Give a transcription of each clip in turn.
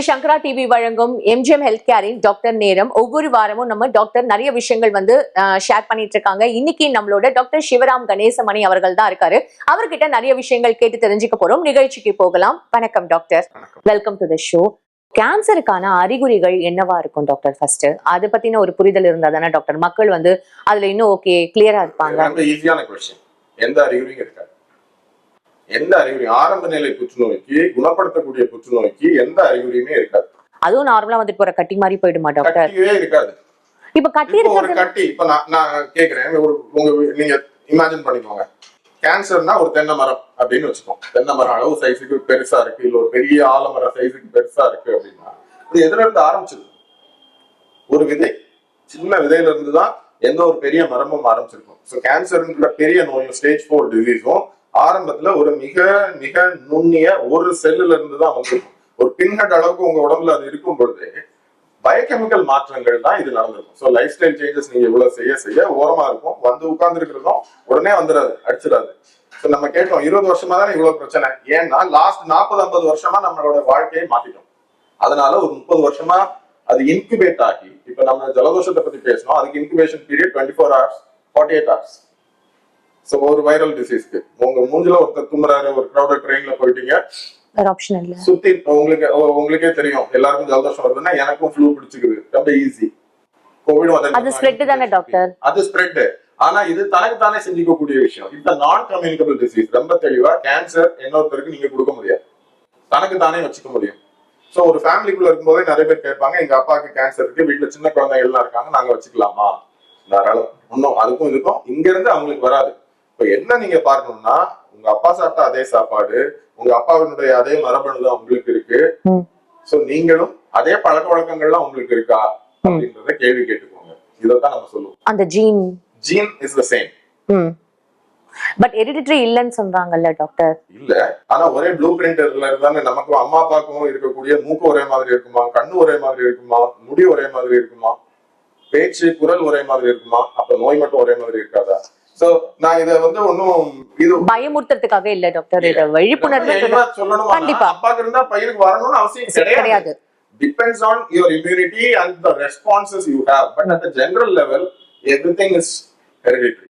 இது சங்கரா டிவி வழங்கும் MGM health கேரின் டாக்டர் நேரம். ஒவ்வொரு வாரமும் நம்ம டாக்டர் நிறைய விஷயங்கள் வந்து ஷேர் பண்ணிட்டு இருக்காங்க இன்னைக்கு நம்மளோட டாக்டர் சிவராம் கணேசமணி அவர்கள் தான் இருக்காரு. அவர்கிட்ட நிறைய விஷயங்கள் கேட்டு தெரிஞ்சுக்க போறோம். நிகழ்ச்சிக்கு போகலாம். வணக்கம் doctor. Welcome to the show கேன்சருக்கான அறிகுறிகள் என்னவா இருக்கும் டாக்டர் ஃபர்ஸ்ட் அதை பத்தின ஒரு புரிதல் இருந்தா தானே டாக்டர்? மக்கள் வந்து அதுல இன்னும் ஓகே கிளியரா இருப்பாங்க. எந்த அறிகுறியும் இருக்காது. எந்த அறிகுறி? ஆரம்ப நிலை புற்றுநோய்க்கு குணப்படுத்தக்கூடிய புற்றுநோய்க்கு எந்த அறிகுறியுமே இருக்காது. அதுவும் நார்மலா வந்துட்டு போற கட்டி மாதிரி போயிடுமா டாக்டர் கட்டியே இருக்காது. இப்ப கட்டி ஒரு கட்டி இப்ப நான் நான் கேக்குறேன். ஒரு உங்க நீங்க இமேஜின் பண்ணிக்கோங்க. கேன்சர்னா ஒரு தென்னை மரம் அப்படின்னு வச்சுக்கோங்க. தென்னை மரம் அளவு சைஸுக்கு பெருசா இருக்கு. இல்ல ஒரு பெரிய ஆலமரம் சைஸுக்கு பெருசா இருக்கு அப்படின்னா இது எதுல இருந்து ஆரம்பிச்சது ஒரு விதை சின்ன விதையில இருந்து தான் எந்த ஒரு பெரிய மரமும் ஆரம்பிச்சிருக்கும். ஸோ கேன்சர்ன்ற பெரிய நோயும் ஸ்டேஜ் ஃபோர் டிசீஸும் ஆரம்பத்துல ஒரு மிக மிக நுண்ணிய ஒரு செல்லுல இருந்து தான் வந்திருக்கும் ஒரு பின்ஹெட் அளவுக்கு உங்க உடம்புல அது இருக்கும் பொழுது பயோகெமிக்கல் மாற்றங்கள் தான் இது நடந்திருக்கும். ஸோ லைஃப் ஸ்டைல் சேஞ்சஸ் நீங்க இவ்வளவு செய்ய செய்ய ஓரமா இருக்கும். வந்து உட்கார்ந்துருக்கிறதும் உடனே வந்துடாது அடிச்சிடாது. ஸோ நம்ம கேட்டோம் இருபது வருஷமா தானே இவ்வளவு பிரச்சனை? ஏன்னா லாஸ்ட் நாற்பது ஐம்பது வருஷமா நம்மளோட வாழ்க்கையை மாத்திட்டோம். அதனால ஒரு முப்பது வருஷமா அது இன்குபேட் ஆகி இப்ப நம்ம ஜலதோஷத்தை பத்தி பேசணும் அதுக்கு incubation period twenty four hours forty eight hours so ஒரு வைரல் டிசீஸ்க்கு உங்க மூஞ்சில ஒருத்தர் தும்புறாரு ஒரு க்ரௌடட் ட்ரெயின்ல போயிட்டீங்க. சுத்தி உங்களுக்கு உங்களுக்கே தெரியும். எல்லாருக்கும் ஜலதோஷம் வருதுன்னா எனக்கும் ஃப்ளூ பிடிச்சிக்குது. ரொம்ப ஈஸி கோவிட் அது spread தானே டாக்டர்? அது ஸ்ப்ரெட் ஆனா இது தனக்கு தானே செஞ்சுக்கக்கூடிய விஷயம். இந்த நான் கம்யூனிகபிள் டிசீஸ் ரொம்ப தெளிவா கேன்சர் இன்னொருத்தருக்கு நீங்க கொடுக்க முடியாது. தனக்கு தானே வச்சுக்க முடியும். சோ ஒரு ஃபேமிலிக்குள்ள இருக்கும்போதே நிறைய பேர் கேட்பாங்க எங்க அப்பாவுக்கு கேன்சர் இருக்கு. வீட்டுல சின்ன குழந்தைங்க எல்லாம் இருக்காங்க. நாங்க வச்சுக்கலாமா? தாராளம். இன்னும் அதுக்கும் இதுக்கும் இங்க இருந்து அவங்களுக்கு வராது. இப்ப என்ன நீங்க பார்க்கணும்னா உங்க அப்பா சாப்பிட்ட அதே சாப்பாடு உங்க அப்பாவினுடைய அதே மரபணு தான் உங்களுக்கு இருக்கு. சோ நீங்களும் அதே பழக்க வழக்கங்கள்லாம் உங்களுக்கு இருக்கா? அப்படின்றத கேள்வி கேட்டுக்கோங்க. இதைத்தான் நம்ம சொல்லுவோம். அந்த gene gene is the same but hereditary இல்லைன்னு சொல்றாங்கல்ல டாக்டர் இல்ல. ஆனா ஒரே ப்ளூ பிரிண்டர்ல இருந்தானே நமக்கும் அம்மா அப்பாவுக்கும் இருக்கக்கூடிய மூக்கு ஒரே மாதிரி இருக்குமா? கண்ணு ஒரே மாதிரி இருக்குமா? முடி ஒரே மாதிரி இருக்குமா? பேச்சு குரல் ஒரே மாதிரி இருக்குமா? அப்ப நோய் மட்டும் ஒரே மாதிரி இருக்காதா? சோ நான் இத வந்து ஒன்னும் இது பயமுறுத்துறதுக்காக இல்ல டாக்டர் இத விழிப்புணர்வு சொல்லணுமா கண்டிப்பா. அப்பாக்கு இருந்தா பையனுக்கு வரணும்னு அவசியம் கிடையாது. Depends on your immunity and the responses you have. But at the general level everything is hereditary.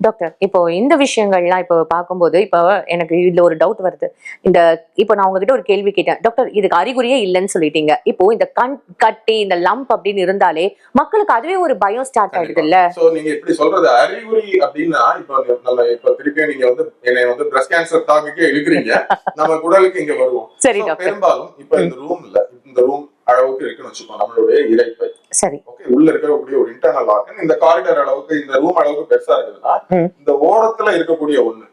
Doctor இப்போ இந்த விஷயங்கள்லாம் இப்போ பார்க்கும்போது இப்போ எனக்கு இதுல ஒரு டவுட் வருது. இந்த இப்போ நான் உங்ககிட்ட ஒரு கேள்வி கேட்டேன். டாக்டர் இதுக்கு அறிகுறியே இல்லைன்னு சொல்லிட்டீங்க. இப்போ இந்த கண் கட்டி இந்த லம்ப் அப்படின்னு இருந்தாலே மக்களுக்கு அதுவே ஒரு பயம் ஸ்டார்ட் ஆயிடுது இல்ல சோ நீங்க இப்படி சொல்றது அறிகுறி அப்படின்னா இப்ப நம்ம இப்ப திருப்பி நீங்க வந்து என்னை வந்து பிரஸ்ட் கேன்சர் டாபிக்கே இழுக்கிறீங்க. நம்ம குடலுக்கு இங்க வருவோம். சரி டாக்டர் பெரும்பாலும் இப்ப இந்த ரூம்ல இந்த ரூம் அளவுக்கு இருக்குன்னு வச்சுக்கோ நம்மளுடைய இறைப்பை. சரி. ஓகே உள்ள இருக்கக்கூடிய ஒரு இன்டர்னல் ஆர்கன் இந்த காரிடர் அளவுக்கு இந்த ரூம் அளவுக்கு பெருசா இருக்குதுன்னா. இந்த ஓரத்துல இருக்கக்கூடிய ஒண்ணு.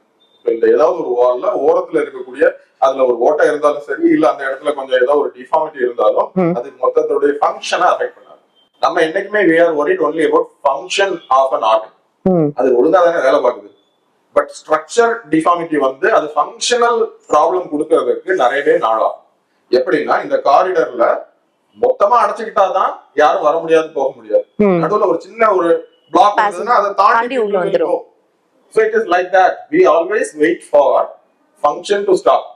இந்த ஏதாவது ஒரு வால்ல ஓரத்துல இருக்கக்கூடிய அதுல ஒரு ஓட்டை இருந்தாலும் சரி இல்ல அந்த இடத்துல கொஞ்சம் ஏதாவது ஒரு டிஃபார்மிட்டி இருந்தாலும். அது மொத்தத்துடைய ஃபங்க்ஷனை அஃபெக்ட் பண்ணாது. நம்ம என்னைக்குமே are worried only about function of an organ. ம். அது ஒழுங்கா தானே வேலை பார்க்குது. பட் ஸ்ட்ரக்சர் டிஃபார்மிட்டி வந்து அது ஃபங்க்ஷனல் ப்ராப்ளம் கொடுக்கறதுக்கு நிறையவே நாளாகும். எப்படின்னா இந்த காரிடர்ல மொத்தமா அடைச்சுக்கிட்டாதான் யாரும் வர முடியாது போக முடியாது. நடுவுல ஒரு சின்ன ஒரு பிளாக். இருந்ததுன்னா அதை தாண்டி தாண்டி உள்ள வந்துரும். So it is like that we always wait for function to stop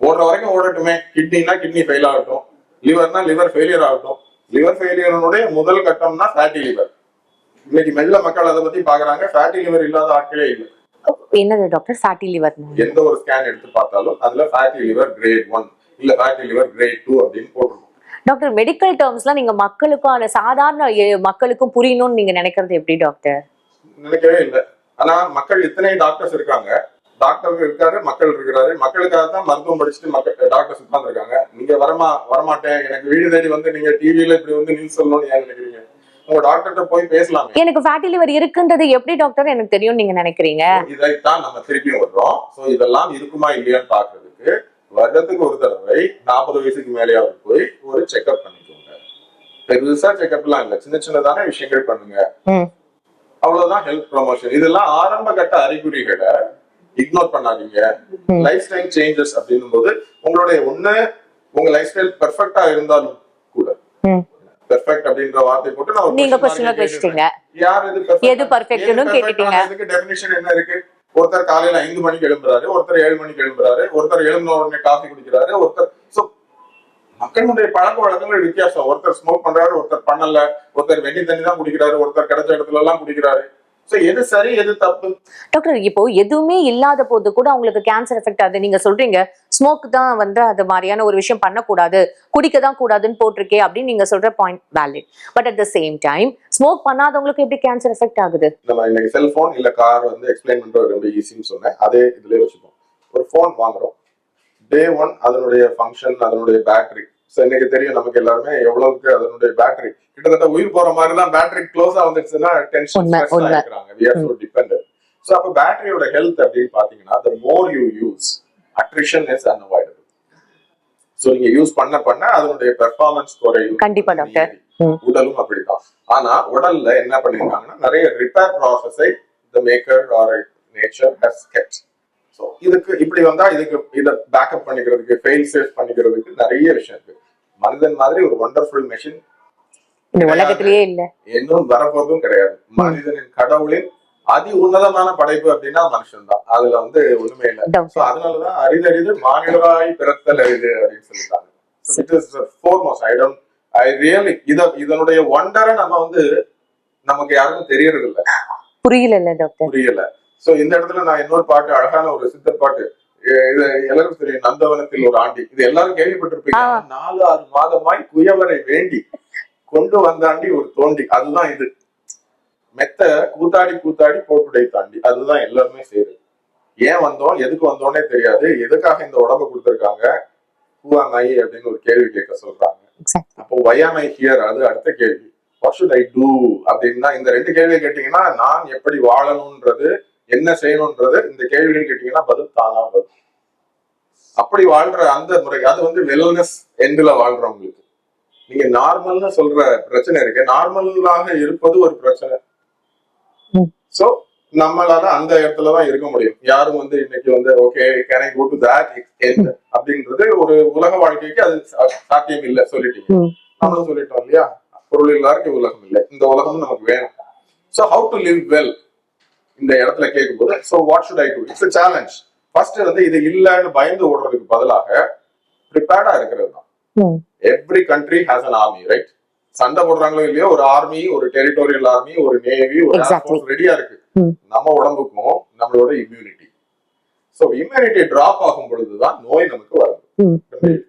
ஓடுற வரைக்கும் ஓடட்டுமே. கிட்னினா கிட்னி ஃபெயில் ஆகட்டும். லிவர்னா லிவர் ஃபெயிலியர் ஆகட்டும். லிவர் ஃபெயிலியருடைய முதல் கட்டம்னா ஃபேட்டி லிவர் இன்னைக்கு மெல்ல மக்கள் அதை பத்தி பாக்குறாங்க. ஃபேட்டி லிவர் இல்லாத ஆட்களே இல்லை. என்னது டாக்டர் ஃபேட்டி லிவர் எந்த ஒரு ஸ்கேன் எடுத்து பார்த்தாலும் அதுல ஃபேட்டி லிவர் கிரேட் ஒன் இல்ல ஃபேட்டி லிவர் கிரேட் டூ அப்படின்னு போட்டிருக்கும். டாக்டர் மெடிக்கல் டேர்ம்ஸ்லாம் நீங்க மக்களுக்கும் அந்த சாதாரண மக்களுக்கும் புரியணும்னு நீங்க நினைக்கிறது எப்படி டாக்டர்? நினைக்கவே இல்லை. ஆனா மக்கள் இத்தனை டாக்டர்ஸ் இருக்காங்க. டாக்டர் இருக்காரு மக்கள் இருக்கிறாரு. மக்களுக்காக தான் மருத்துவம் படிச்சுட்டு மக்கள் டாக்டர்ஸ் உட்கார்ந்து இருக்காங்க நீங்க வரமா வரமாட்டேன். எனக்கு வீடு தேடி வந்து நீங்க டிவில இப்படி வந்து நியூஸ் சொல்லணும்னு ஏன் நினைக்கிறீங்க? உங்க டாக்டர்கிட்ட போய் பேசலாமே. எனக்கு ஃபேட்டி லிவர் இருக்குன்றது எப்படி டாக்டர்? எனக்கு தெரியும் நீங்க நினைக்கிறீங்க. இதைத்தான் நம்ம திருப்பியும் வர்றோம் சோ இதெல்லாம் இருக்குமா இல்லையான்னு பாக்குறதுக்கு வருடத்துக்கு ஒரு தடவை நாற்பது வயசுக்கு மேலேயாவது போய் ஒரு செக்அப் பண்ணிக்கோங்க பெருசா செக்அப்லாம் இல்ல சின்ன சின்னதான விஷயங்கள் பண்ணுங்க ம். அவ்வளவுதான் ஹெல்த் ப்ரொமோஷன் இதெல்லாம் ஆரம்ப கட்ட அறிகுறிகளை இக்னோர் பண்ணாதீங்க. லைஃப் ஸ்டைல் சேஞ்சஸ் அப்படின்னும் போது உங்களுடைய ஒண்ணு உங்க லைஃப் ஸ்டைல் பெர்ஃபெக்டா இருந்தாலும் கூட ம். பெர்ஃபெக்ட் அப்படின்ற வார்த்தை போட்டு நான் நீங்க கொஸ்டின் யார் எது perfect? எது perfect கேட்டுட்டீங்க. ஆனதுக்கு definition என்ன இருக்கு ஒருத்தர் காலையில ஐந்து மணிக்கு எழும்புறாரு ஒருத்தர் ஏழு மணிக்கு எழும்புறாரு ஒருத்தர் எழும்பின உடனே காஃபி குடிக்கிறாரு ஒருத்தர் so மக்களுடைய பழக்க வழக்கங்கள் வித்தியாசம். ஒருத்தர் ஸ்மோக் பண்றாரு ஒருத்தர் பண்ணல ஒருத்தர் வெண்ணி தண்ணி தான் குடிக்கிறாரு ஒருத்தர் கிடைச்ச இடத்துல எல்லாம் குடிக்கிறாரு. சோ எது சரி எது தப்பு? டாக்டர் இப்போ எதுவுமே இல்லாத போது கூட அவங்களுக்கு கேன்சர் எஃபெக்ட் ஆகுது. நீங்க சொல்றீங்க ஸ்மோக் தான் வந்து அது மாதிரியான ஒரு விஷயம் பண்ணக்கூடாது குடிக்க தான் கூடாதுன்னு போட்டிருக்கே அப்படின்னு நீங்க சொல்ற point valid but at the same time smoke பண்ணாதவங்களுக்கு எப்படி கேன்சர் எஃபெக்ட் ஆகுது? நம்ம இன்னைக்கு செல்போன் இல்ல கார் வந்து எக்ஸ்பிளைன் பண்றது ரொம்ப ஈஸின்னு சொன்னேன். அதே இதுலயே வச்சுப்போம் ஒரு ஃபோன் வாங்குறோம். டே ஒன் அதனுடைய ஃபங்க்ஷன் அதனுடைய பேட்டரி ஸோ இன்னைக்கு தெரியும் நமக்கு எல்லாருமே எவ்வளவுக்கு அதனுடைய பேட்டரி கிட்டத்தட்ட உயிர் போற மாதிரி தான் பேட்டரி க்ளோஸா வந்துருச்சுன்னா டென்ஷன். இருக்கிறாங்க ஸோ அப்போ பேட்டரியோட ஹெல்த் அப்படின்னு பாத்தீங்கன்னா the more you use attrition is unavoidable. So நீங்க யூஸ் பண்ண பண்ண அதனுடைய பெர்ஃபார்மன்ஸ் குறையும். கண்டிப்பா, டாக்டர். உடலும் அப்படிதான் ஆனா உடல்ல என்ன பண்ணிருக்காங்கன்னா நிறைய ரிப்பேர் ப்ராசஸை the maker or nature has kept இதுக்கு இப்படி வந்தா இதுக்கு இதை பேக்கப் பண்ணிக்கிறதுக்கு ஃபெயில் சேஃப் பண்ணிக்கிறதுக்கு நிறைய விஷயம் இருக்கு. மனிதன் மாதிரி ஒரு ஒண்டர்ஃபுல் மெஷின் இந்த உலகத்திலேயே இல்ல. இன்னும் வரப்போறதும் கிடையாது. மனிதனின் கடவுளின் அதி உன்னதமான படைப்பு அப்படின்னா மனுஷன் தான். அதுல வந்து ஒண்ணுமே இல்லை. சோ அதனாலதான் அரிதறிது மானிடராய் பிறத்தல் அரிது அப்படின்னு சொல்லிட்டாங்க. It is foremost I don't I really இத இதனுடைய ஒண்டரை நம்ம வந்து நமக்கு யாருக்கும் தெரியறது இல்ல புரியல டாக்டர் புரியல. சோ இந்த இடத்துல நான் இன்னொரு பாட்டு அழகான ஒரு சித்தர் பாட்டு. இது எல்லாருக்கும் தெரியும் நந்தவனத்தில் ஒரு ஆண்டி. இது எல்லாரும் கேள்விப்பட்டிருப்பீங்க. நாலு ஆறு மாதமாய் குயவரை வேண்டி கொண்டு வந்தாண்டி ஒரு தோண்டி. அதுதான் இது. மெத்த கூத்தாடி கூத்தாடி போட்டுடை தாண்டி. அதுதான் எல்லாருமே செய்யுது ஏன் வந்தோம்? எதுக்கு வந்தோன்னே தெரியாது. எதுக்காக இந்த உடம்ப கொடுத்திருக்காங்க? பூவாங்காயி அப்படின்னு ஒரு கேள்வி கேட்க சொல்றாங்க. அப்போ வயாமை ஹியர் அது அடுத்த கேள்வி. வாட் ஷுட் ஐ டூ அப்படின்னா இந்த ரெண்டு கேள்வி கேட்டீங்கன்னா நான் எப்படி வாழணும்ன்றது என்ன செய்யணும்ன்றது இந்த கேள்விகள் கேட்டீங்கன்னா பதில் தானா பதில் அப்படி வாழ்ற அந்த முறை அது வந்து வெல்னஸ் எண்ட்ல வாழ்றவங்களுக்கு நீங்க நார்மல்னு சொல்ற பிரச்சனை இருக்கு. நார்மலாக இருப்பது ஒரு பிரச்சனை. சோ நம்மளால அந்த இடத்துல தான் இருக்க முடியும். யாரும் வந்து இன்னைக்கு வந்து okay can I go to that end அப்படின்றது ஒரு உலக வாழ்க்கைக்கு அது சா- சாத்தியம் இல்லை சொல்லிட்டீங்க. நம்மளும் சொல்லிட்டோம் இல்லையா? பொருள் எல்லாருக்கும் உலகம் இல்லை. இந்த உலகம் நமக்கு வேணும். So how to live well இந்த இடத்துல கேட்கும்போது so what should I do it's challenge first வந்து இது இல்லைன்னு பயந்து ஓடுறதுக்கு பதிலாக ப்ரிப்பேர்டா இருக்கிறது தான். Every country has an army right சண்டை போடுறாங்களோ இல்லையோ ஒரு ஆர்மி ஒரு டெரிட்டோரியல் ஆர்மி ஒரு நேவி ஒரு. ரெடியா இருக்கு. ம். நம்ம உடம்புக்கும் நம்மளோட இம்யூனிட்டி ஸோ இம்யூனிட்டி டிராப் ஆகும் பொழுதுதான் நோய் நமக்கு வருது ம்.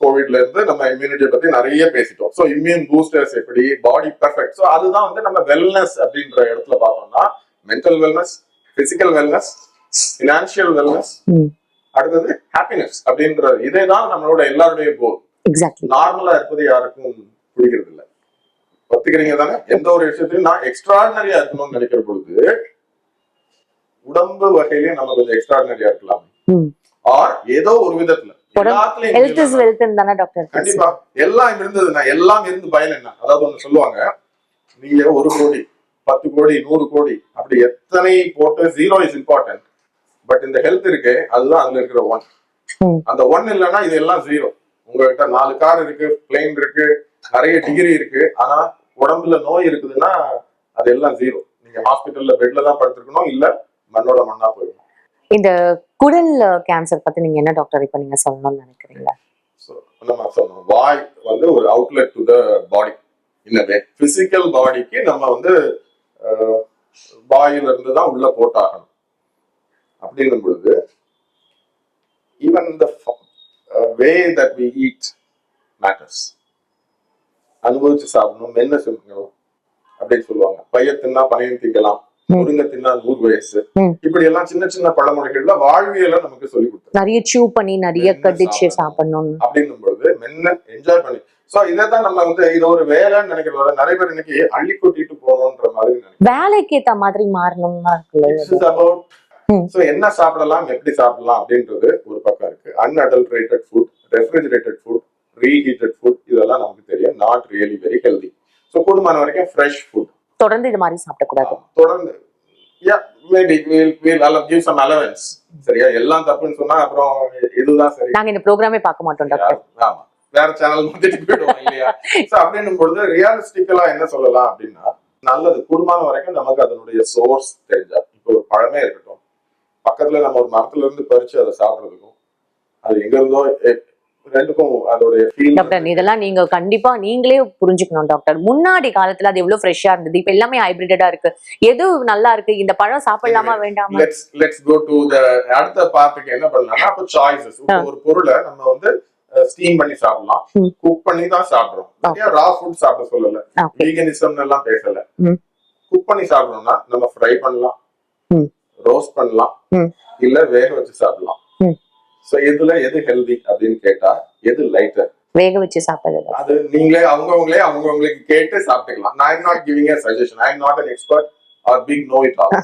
கோவிட்ல இருந்து நம்ம இம்யூனிட்டியை பத்தி நிறைய பேசிட்டோம். ஸோ இம்யூன் பூஸ்டர்ஸ் எப்படி? பாடி பெர்ஃபெக்ட் ஸோ அதுதான் வந்து நம்ம வெல்னஸ் அப்படின்ற இடத்துல பார்த்தோம்னா mental wellness physical wellness financial wellness. அடுத்தது ஹாப்பினஸ் அப்படின்ற இதே தான் நம்மளோட எல்லாருடைய கோல் நார்மலா இருப்பது யாருக்கும் பிடிக்கிறது இல்ல. ஒத்துக்கிறீங்க தானே? எந்த ஒரு விஷயத்தையும் நான் எக்ஸ்ட்ராடினரியா இருக்கணும்னு நினைக்கிற பொழுது உடம்பு வகையிலயும் நம்ம கொஞ்சம் எக்ஸ்ட்ராடினரியா இருக்கலாம். ஆர் ஏதோ ஒரு விதத்துல. கண்டிப்பா. எல்லாம் இருந்ததுன்னா எல்லாம் இருந்து பயன் என்ன? அதாவது ஒண்ணு சொல்லுவாங்க நீங்க ஒரு கோடி பத்து கோடி நூறு கோடி. அப்படி எத்தனை போட்டு ஜீரோ இஸ் இம்பார்ட்டன்ட் பட் இந்த ஹெல்த் இருக்கு அதுதான் அதுல இருக்கிற ஒன். அந்த ஒன் இல்லைன்னா இது எல்லாம் ஜீரோ உங்ககிட்ட நாலு கார் இருக்கு பிளேன் இருக்கு நிறைய டிகிரி இருக்கு. ஆனா உடம்புல நோய் இருக்குதுன்னா அது எல்லாம் ஜீரோ நீங்க ஹாஸ்பிட்டல்ல பெட்ல தான் படுத்திருக்கணும் இல்ல மண்ணோட மண்ணா போயிடும் இந்த குடல் கேன்சர் பத்தி நீங்க என்ன டாக்டர் இப்ப நீங்க சொல்லணும்னு நினைக்கிறீங்க? நம்ம சொன்னோம் வாய் வந்து ஒரு அவுட்லெட் டு த பாடி இன்னவே பிசிக்கல் பாடிக்கு நம்ம வந்து அஹ், வாயில இருந்து தான் உள்ள போட்டாகணும் அப்படின்னும் பொழுது even the way that we eat matters அனுபவிச்சு சாப்பிடணும் மென்ன சொல்லணும் அப்படின்னு சொல்லுவாங்க பைய தின்னா பனையும் திங்கலாம். முருங்கை தின்னா நூறு வயசு. இப்படி எல்லாம் சின்ன சின்ன பழமொழிகள்ல வாழ்வியலை நமக்கு சொல்லி கொடுத்தாங்க நிறைய சூ பண்ணி நிறைய கடிச்சு. சாப்பிடணும் அப்படின்னும் பொழுது மென்ன என்ஜாய் பண்ணி சோ இதைத்தான் நம்ம வந்து இது ஒரு வேலைன்னு நினைக்கிறத நிறைய பேர் இன்னைக்கு அள்ளி கொட்டிட்டு போகணுன்ற மாதிரி வேலைக்கு ஏத்த மாதிரி மாறணும்னா இருக்குல்ல ம். so என்ன சாப்பிடலாம் எப்படி சாப்பிடலாம் அப்படின்றது ஒரு பக்கம் இருக்கு. Unadulterated food refrigerated food reheated food இதெல்லாம் நமக்கு தெரியும். Not really very healthy so கூடுமான வரைக்கும் ஃப்ரெஷ் ஃபுட் தொடர்ந்து இது மாதிரி சாப்பிடக்கூடாது. தொடர்ந்து. யா மேபி வில் வில் அல்ல கிவ் சம் அலவன்ஸ் சரியா? எல்லாம் தப்புன்னு சொன்னா அப்புறம் இதுதான் சரி. நாங்க இந்த ப்ரோக்ராமே பார்க்க மாட்டோம் டாக்டர் ஆமா. வேற சேனல் மாத்திட்டு போயிடுவோம் இல்லையா? சோ அப்படின்னும் பொழுது ரியாலிஸ்டிக்கலா என்ன சொல்லலாம் அப்படின்னா நல்லது. கூடுமான வரைக்கும் நமக்கு அதனுடைய சோர்ஸ் தெரிஞ்சா இப்போ ஒரு பழமே இருக்கட்டும். பக்கத்துல நம்ம ஒரு மரத்துல இருந்து பறிச்சு அதை சாப்பிடுறதுக்கும் அது எங்க இருந்தோ டாக்டர் இதெல்லாம் நீங்க கண்டிப்பா நீங்களே புரிஞ்சுக்கணும் டாக்டர் முன்னாடி காலத்துல அது எவ்வளவு ஃப்ரெஷ்ஷா இருந்தது? இப்ப எல்லாமே ஹைபிரிட்டடா இருக்கு. எது நல்லா இருக்கு? இந்த பழம் சாப்பிடலாமா வேண்டாமா? Let's let's go to the அடுத்த பார்ட்டுக்கு என்ன பண்ணலாம்னா அப்போ சாய்ஸஸ் ஒரு பொருளை நம்ம வந்து ஸ்டீம் பண்ணி சாப்பிடலாம். குக் பண்ணி தான் சாப்பிடுறோம். ரா ஃபுட் சாப்பிட சொல்லல. வீகனிசம் எல்லாம் பேசல. குக் பண்ணி சாப்பிடணும்னா நம்ம ஃப்ரை பண்ணலாம். ரோஸ்ட் பண்ணலாம். இல்ல வேக வச்சு சாப்பிடலாம். சோ இதுல எது ஹெல்தி அப்படின்னு கேட்டா எது லைட்டர் வேக வச்சு சாப்பிடுறது. அது நீங்களே அவங்கவங்களே அவங்கவங்களுக்கு கேட்டு சாப்பிட்டுக்கலாம். நான் not giving a suggestion I not an expert or big no it all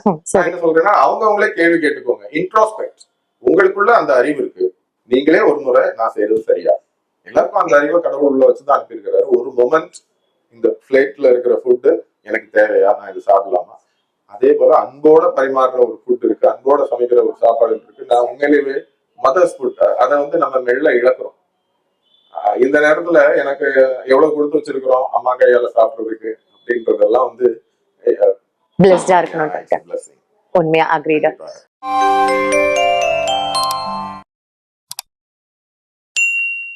என்ன சொல்றேன்னா அவங்கவங்களே கேள்வி கேட்டுக்கோங்க. இன்ட்ரோஸ்பெக்ட் உங்களுக்குள்ள அந்த அறிவு இருக்கு. நீங்களே ஒரு முறை நான் செய்யறது சரியா? எல்லாருக்கும் அந்த அறிவை கடவுள் உள்ள வச்சுதான் அனுப்பியிருக்கிறாரு. ஒரு மொமெண்ட் இந்த பிளேட்ல இருக்கிற ஃபுட்டு எனக்கு தேவையா? நான் இது சாப்பிடலாமா? அதே போல அன்போட பரிமாறுற ஒரு ஃபுட் இருக்கு. அன்போட சமைக்கிற ஒரு சாப்பாடு இருக்கு. நான் உண்மையிலேயே மதர்ஸ் ஃபுட் அதை வந்து நம்ம மெல்ல இழக்கிறோம். இந்த நேரத்துல எனக்கு எவ்வளவு கொடுத்து வச்சிருக்கிறோம்? அம்மா கையால சாப்பிடுறதுக்கு அப்படின்றதெல்லாம் வந்து பிளஸ்டா இருக்கணும். உண்மையா அக்ரீடா